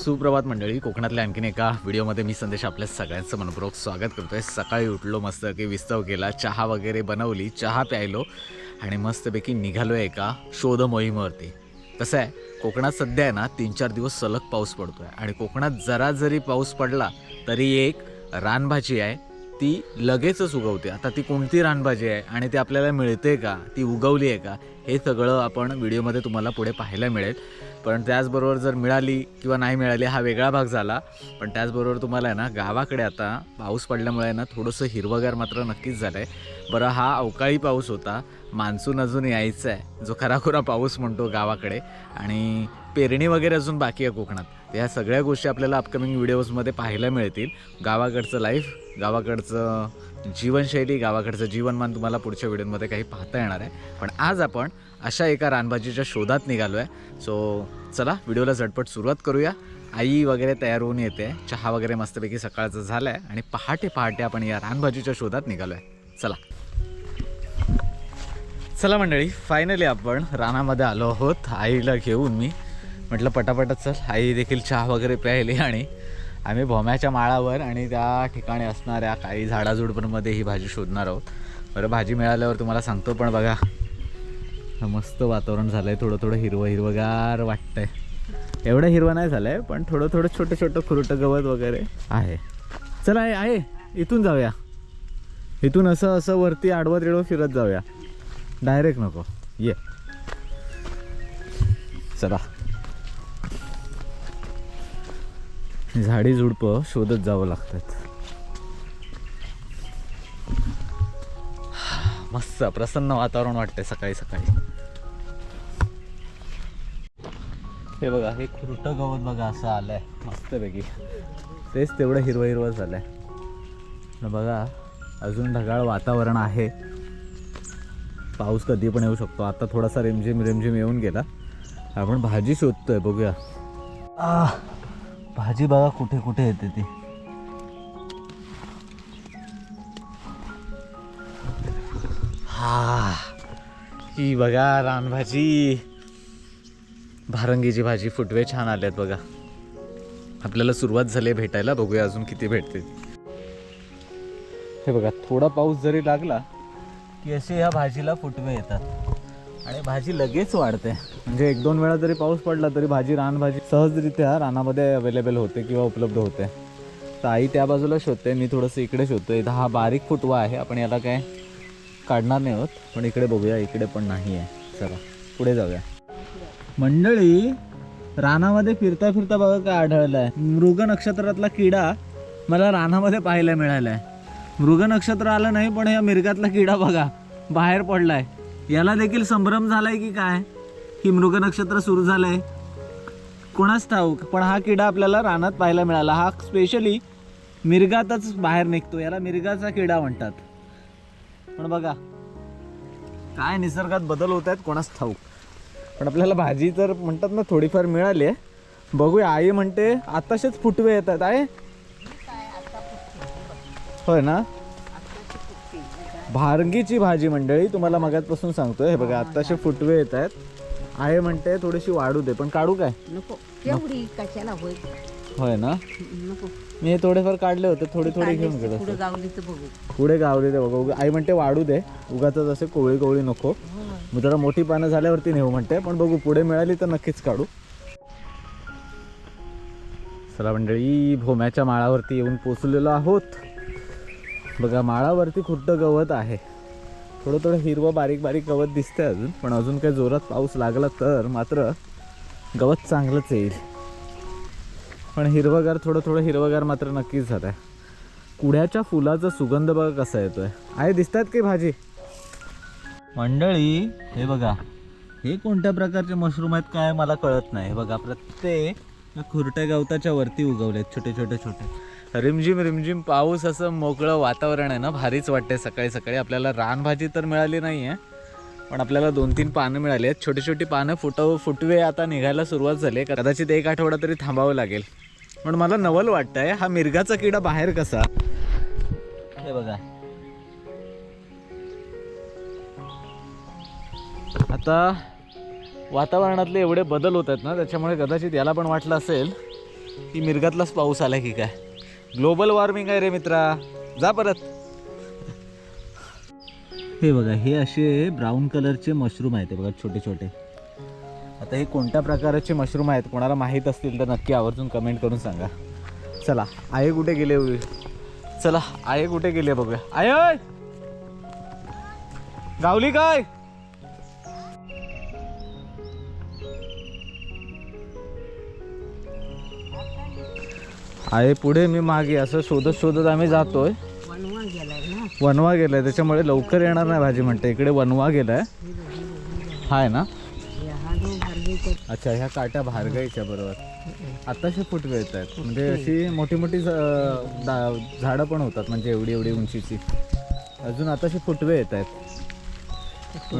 सुप्रभात मंडळी. कोकणातल्या आणखीन एका व्हिडिओमध्ये मी संदेश आपल्या सगळ्यांचं मनपूर्वक स्वागत करतोय. सकाळी उठलो मस्त की विस्तव केला चहा वगैरे बनवली चहा प्यायलो आणि मस्तपैकी निघालो आहे एका शोध मोहिमेवरती कसं आहे कोकणात सध्या आहे ना तीन चार दिवस सलग पाऊस पडतो आहे आणि कोकणात जरा जरी पाऊस पडला तरी एक रानभाजी आहे ती लगेचच उगवते. आता ती कोणती रानभाजी आहे आणि ती आपल्याला मिळते का ती उगवली आहे का हे सगळं आपण व्हिडिओमध्ये तुम्हाला पुढे पाहायला मिळेल. पण त्याचबरोबर जर मिळाली किंवा नाही मिळाली हा वेगळा भाग झाला. पण त्याचबरोबर तुम्हाला आहे ना गावाकडे आता पाऊस पडल्यामुळे आहे ना थोडंसं हिरवगार मात्र नक्कीच झालं आहे बरं हा अवकाळी पाऊस होता. मान्सून अजून यायचा आहे जो खराखुरा पाऊस म्हणतो गावाकडे. आणि पेरणी वगैरे अजून बाकी आहे कोकणात. या सगळ्या गोष्टी आपल्याला अपकमिंग व्हिडिओजमध्ये पाहायला मिळतील. गावाकडचं लाईफ गावाकडचं जीवनशैली गावाकडचं जीवनमान तुम्हाला पुढच्या व्हिडिओमध्ये काही पाहता येणार आहे. पण आज आपण अशा एका रानभाजीच्या शोधात निघालो आहे सो चला व्हिडिओला झटपट सुरुवात करूया. आई वगैरे तयार होऊन येते. चहा वगैरे मस्तपैकी सकाळचं झालं आहे आणि पहाटे पहाटे आपण या रानभाजीच्या शोधात निघालो आहे चला. चला मंडळी फायनली आपण रानामध्ये आलो आहोत. आईला घेऊन मी. म्हटलं पटापटच चल. आई देखील चहा वगैरे प्यायली आणि आम्ही भोम्याच्या माळावर आणि त्या ठिकाणी असणाऱ्या काही झाडाझुडपांमध्ये ही भाजी शोधणार आहोत. बरं भाजी मिळाल्यावर तुम्हाला सांगतो पण बघा. मस्त वातावरण झालं आहे थोडं थोडं हिरवं हिरवगार वाटतंय. एवढं हिरवं नाही झालं आहे पण थोडं थोडं छोटं छोटं खुरटं गवत वगैरे आहे. चला आहे आहे. इथून जाऊया. इथून असं असं वरती आडवं तिडवं फिरत जाऊया. डायरेक्ट नको. ये. चला. झाडी झुडपं शोधत जावं लागतात. मस्त प्रसन्न वातावरण वाटतंय सकाळी सकाळी. हे बघा हे खुरटं गवत बघा असं आलंय. मस्तपैकी. तेच तेवढं हिरवं हिरवं झालंय. आहे बघा अजून ढगाळ वातावरण आहे. पाऊस कधी पण येऊ शकतो. आता थोडासा रिमझिम रिमझिम येऊन गेला. आपण भाजी शोधतोय बघूया. आ, भाजी बघा कुठे कुठे येते ती. हा ही बघा रानभाजी. भारंगीची भाजी फुटवे छान आल्यात बघा. आपल्याला सुरुवात झाली आहे भेटायला बघूया अजून किती भेटते हे बघा थोडा पाऊस जरी लागला की असे ह्या भाजीला फुटवे येतात. आणि भाजी लगेच वाढते. म्हणजे एक दोन वेळा जरी पाऊस पडला तरी भाजी रानभाजी सहजरित्या रानामध्ये अवेलेबल होते किंवा उपलब्ध होते. तर आई त्या बाजूला शोधते मी थोडंसं इकडे शोधतो इथं हा बारीक फुटवा आहे आपण याला काय काढणार नाही आहोत. पण इकडे बघूया इकडे पण नाही आहे. चला पुढे जाऊया. मंडळी रानामध्ये फिरता फिरता बघा काय आढळलंय. मृग नक्षत्रातला किडा मला रानामध्ये पाहायला मिळालाय. मृग नक्षत्र आलं नाही पण या मिरगातला किडा बघा बाहेर पडलाय. याला देखील संभ्रम झालाय की काय? की मृग नक्षत्र सुरू झालंय? कोणाच ठाऊक? पण हा किडा आपल्याला रानात पाहायला मिळाला. हा स्पेशली मिरगातच बाहेर निघतो. याला मिरगाचा किडा म्हणतात. पण बघा काय निसर्गात बदल होत आहेत कोणाच ठाऊक? पण आपल्याला भाजी तर म्हणतात ना थोडीफार मिळाली आहे. बघूया आई म्हणते आताशेच फुटवे येतात. आहे होय ना? भारंगीची भाजी मंडळी तुम्हाला मगातपासून सांगतोय हे बघा आत्ताशे फुटवे येत आहेत आहे म्हणते थोडीशी वाढू दे पण काढू काय? कशाला होय ना? नको. मी हे थोडेफार काढले होते थोडे थोडे घेऊन गेलो पुढे गावले ते बघा आई म्हणते वाढू दे. उगाच असे कोवळी कोवळी नको. मग जरा मोठी पानं झाल्यावरती नेऊ म्हणते पण बघू पुढे मिळाली तर नक्कीच काढू. चला मंडळी भोम्याच्या माळावरती येऊन पोचलेलो आहोत. बघा माळावरती खुद्द गवत आहे. थोडं थोडं हिरवं बारीक बारीक गवत दिसतंय अजून पण अजून काही जोरात पाऊस लागला तर मात्र गवत चांगलंच येईल. पण हिरवंगार थोडं थोडं हिरवगार मात्र नक्कीच झालं आहे कुड्याच्या फुलाचा सुगंध बघा कसा येतोय. आहे दिसतात की भाजी? मंडळी हे बघा. हे कोणत्या प्रकारचे मशरूम आहेत काय मला कळत नाही. हे बघा प्रत्येक खुरट्या गवताच्या वरती उगवलेत छोटे छोटे छोटे. रिमझिम रिमझिम पाऊस असं मोकळं वातावरण आहे ना भारीच वाटते सकाळी सकाळी. आपल्याला रानभाजी तर मिळाली नाही आहे पण आपल्याला दोन तीन पानं मिळाली आहेत. छोटी छोटी पानं फुटव फुटवे आता निघायला सुरुवात झाली. आहे कदाचित एक आठवडा तरी थांबावं लागेल. पण मला नवल वाटतंय हा मिरगाचा किडा बाहेर कसा? हे बघा. आता वातावरणातले एवढे बदल होत आहेत ना त्याच्यामुळे कदाचित याला पण वाटलं असेल की मिरगातलाच पाऊस आला की काय. ग्लोबल वॉर्मिंग आहे रे मित्रा. जा परत. हे बघा हे असे ब्राऊन कलरचे मशरूम आहेत बघा छोटे छोटे. आता हे कोणत्या प्रकारचे मशरूम आहेत कोणाला माहीत असतील तर नक्की आवर्जून कमेंट करून सांगा. चला आहे कुठे गेले चला आहे कुठे गेले बघूया. आय गावली काय? आहे पुढे मी मागे असं शोधत शोधत आम्ही जातोय. वनवा गेलाय ना? वनवा गेलाय त्याच्यामुळे लवकर येणार नाही भाजी म्हणते. इकडे वनवा गेलाय. हाय ना? अच्छा ह्या काट्या भारगायच्या बरोबर. आताशे फुटवे येत आहेत म्हणजे अशी मोठी मोठी झाडं पण होतात म्हणजे एवढी एवढी उंचीची. अजून आताशे फुटवे येत आहेत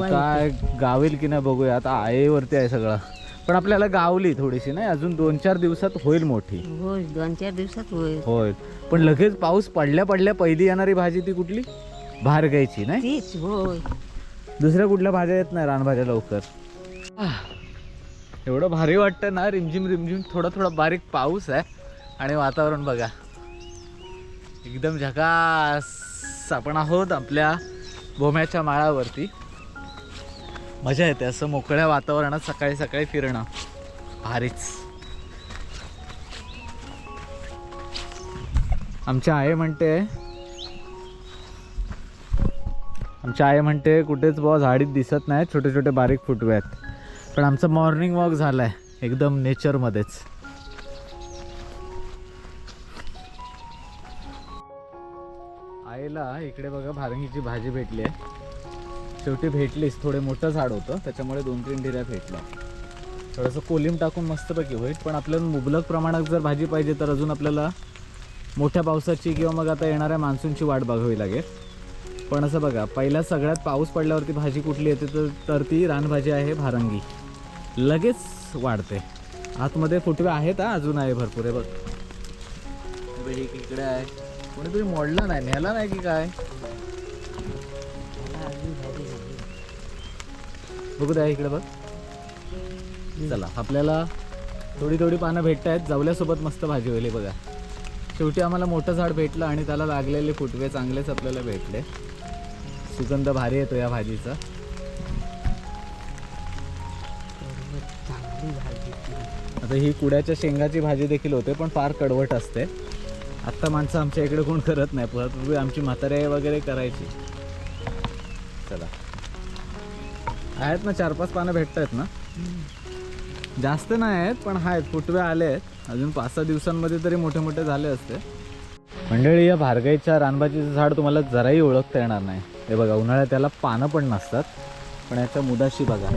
काय गावेल की नाही बघूया. आता आयेवरती आहे सगळं. पण आपल्याला गावली थोडीशी नाही? अजून दोन चार दिवसात होईल मोठी. होय दोन चार दिवसात होय होय. पण लगेच पाऊस पडल्या पडल्या पहिली येणारी भाजी ती कुठली? भारगायची नाही? तीच होय. दुसऱ्या कुठल्या भाज्या येत नाही रानभाज्या लवकर? आह, एवढं भारी वाटतं ना रिमझिम रिमझिम थोडा थोडा बारीक पाऊस आहे. आणि वातावरण बघा. एकदम झकास आपण आहोत आपल्या भोम्याच्या माळावरती. मजा येते असं मोकळ्या वातावरणात सकाळी सकाळी फिरणं. भारीच. आमच्या आई म्हणते आमची आई म्हणते कुठेच बुवा झाडीत दिसत नाही छोटे छोटे बारीक फुटवे आहेत. पण आमचं मॉर्निंग वॉक झालाय एकदम नेचरमध्येच आईला इकडे बघा भारंगीची भाजी भेटली आहे. शेवटी भेटलीस थोडे मोठं झाड होतं त्याच्यामुळे दोन तीन डिऱ्या भेटल्या. थोडंसं कोलिम टाकून मस्तपैकी होईल पण आपल्याला मुबलक प्रमाणात जर भाजी पाहिजे तर अजून आपल्याला मोठ्या पावसाची किंवा मग आता येणाऱ्या मान्सूनची वाट बघावी लागेल. पण असं बघा पहिल्या सगळ्यात पाऊस पडल्यावरती भाजी कुठली येते तर तर ती रानभाजी आहे भारंगी. लगेच वाढते. आतमध्ये फुटवे आहेत हा अजून आहे भरपूर आहे बघ. इकडे आहे. कोणीतरी मोडलं नाही नेला नाही की काय? बघू द्या इकडे बघ. चला आपल्याला थोडी थोडी पानं भेटत आहेत. जावल्यासोबत मस्त भाजी होईल बघा. शेवटी आम्हाला मोठं झाड भेटलं आणि त्याला लागलेले फुटवे चांगलेच आपल्याला भेटले. सुगंध भारी येतो या भाजीचा. आता ही कुड्याच्या शेंगाची भाजी देखील होते पण फार कडवट असते. आत्ता माणसं आमच्या इकडे कोण करत नाही. पूर्वी आमची म्हातारी वगैरे करायची. चला. आहेत ना चार पाच पानं भेटत आहेत ना. जास्त नाही आहेत पण आहेत. फुटवे आले आहेत. अजून पाच सहा दिवसांमध्ये तरी मोठे मोठे झाले असते. मंडळी या भारगाईच्या रानभाजीचं झाड तुम्हाला जराही ओळखता येणार नाही. हे बघा उन्हाळ्यात त्याला पानं पण नसतात. पण याच्या मुदाशी बघा.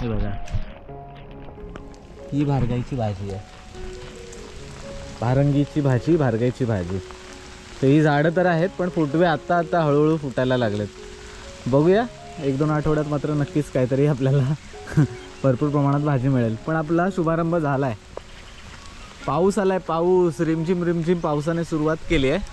हे बघा. ही भारगाईची भाजी आहे. भारंगीची भाजी भारगाईची भाजी. तर ही झाडं तर आहेत पण फुटवे आत्ता आत्ता हळूहळू फुटायला लागलेत. बघूया. एक दोन आठवड्यात मात्र नक्कीच काहीतरी आपल्याला भरपूर प्रमाणात भाजी मिळेल. पण आपला शुभारंभ झाला आहे पाऊस आला आहे पाऊस. रिमझिम रिमझिम पावसाने सुरुवात केली आहे.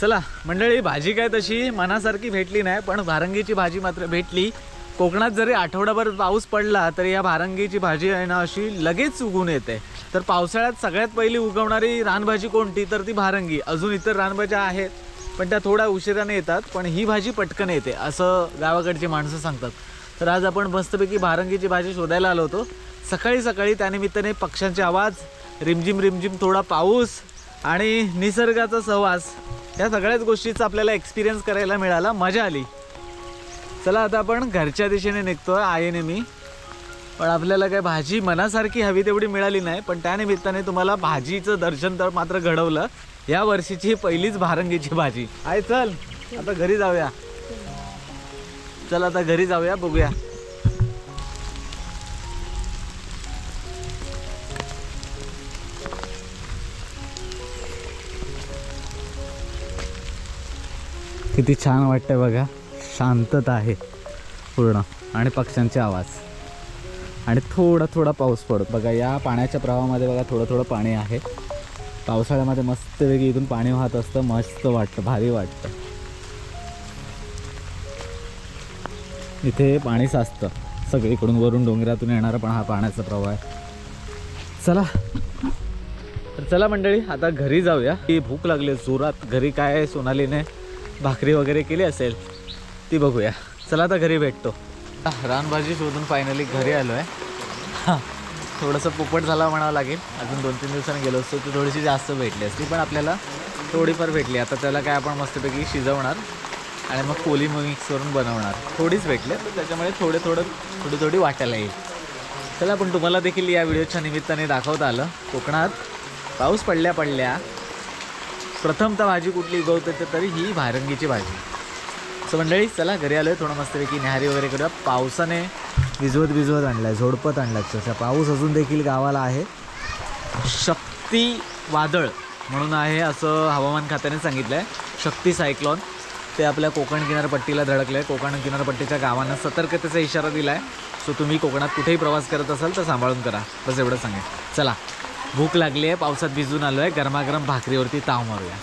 चला मंडळी भाजी काय तशी मनासारखी भेटली नाही पण भारंगीची भाजी मात्र भेटली. कोकणात जरी आठवडाभर पाऊस पडला तरी या भारंगीची भाजी आहे ना अशी लगेच उगून येते. तर पावसाळ्यात सगळ्यात पहिली उगवणारी रानभाजी कोणती? तर ती भारंगी. अजून इतर रानभाज्या आहेत. पण त्या थोड्या उशिराने येतात पण ही भाजी पटकन येते असं गावाकडची माणसं सांगतात. तर आज आपण मस्तपैकी भारंगीची भाजी शोधायला आलो होतो. सकाळी सकाळी त्यानिमित्ताने पक्ष्यांचे आवाज रिमझिम रिमझिम थोडा पाऊस आणि निसर्गाचा सहवास या सगळ्याच गोष्टीचा आपल्याला एक्सपिरियन्स करायला मिळाला मजा आली. चला आता आपण घरच्या दिशेने निघतो आहे आईने मी. पण आपल्याला काय भाजी मनासारखी हवी तेवढी मिळाली नाही पण त्यानिमित्ताने तुम्हाला भाजीचं दर्शन तर मात्र घडवलं. या वर्षीची ही पहिलीच भारंगीची भाजी. आहे चल. आता घरी जाऊया. चल आता घरी जाऊया बघूया. किती छान वाटतंय बघा. शांतता आहे पूर्ण. आणि पक्ष्यांचे आवाज. आणि थोडा थोडा पाऊस पडत. बघा या पाण्याच्या प्रवाहामध्ये बघा थोडं थोडं पाणी आहे. पावसाळ्यामध्ये मस्तपैकी इथून पाणी वाहत असतं मस्त वाटतं भारी वाटतं. इथे पाणी साचतं सगळीकडून वरून डोंगरातून येणारा पण हा पाण्याचा प्रवाह आहे. चला. तर चला मंडळी आता घरी जाऊया. की भूक लागली आहे जोरात घरी काय आहे सोनालीने भाकरी वगैरे केली असेल ती बघूया. चला आता घरी भेटतो. रानभाजी शोधून फायनली घरी आलो आहे हां थोडंसं पोपट झाला म्हणावं लागेल. अजून दोन तीन दिवसांनी गेलो असतो ती थोडीशी जास्त भेटली असती. पण आपल्याला थोडीफार भेटली. आता त्याला काय आपण मस्तपैकी शिजवणार आणि मग कोली मिक्स करून बनवणार. थोडीच भेटले तर त्याच्यामुळे थोडे थोडं थोडी थोडी वाटायला येईल. चला पण तुम्हाला देखील या व्हिडिओच्या निमित्ताने दाखवता आलं. कोकणात पाऊस पडल्या पडल्या. प्रथमतः भाजी कुठली उगवते तर तरी ही भारंगीची भाजी. सो मंडळी चला घरी आलोय. थोडं मस्तपैकी न्याहारी वगैरे करूया. पावसाने भिजवत भिजवत आहे झोडपत आणलाय अक्षरशः पाऊस अजून देखील गावाला आहे. शक्ती वादळ म्हणून आहे असं हवामान खात्याने सांगितलं आहे शक्ती सायक्लॉन ते आपल्या कोकण किनारपट्टीला धडकलं आहे कोकण किनारपट्टीच्या गावांना सतर्कतेचा इशारा दिला आहे सो तुम्ही कोकणात कुठेही प्रवास करत असाल तर सांभाळून करा. बस एवढं सांगेन. चला भूक लागली आहे पावसात भिजून आलो आहे गरमागरम भाकरीवरती ताव मारूया.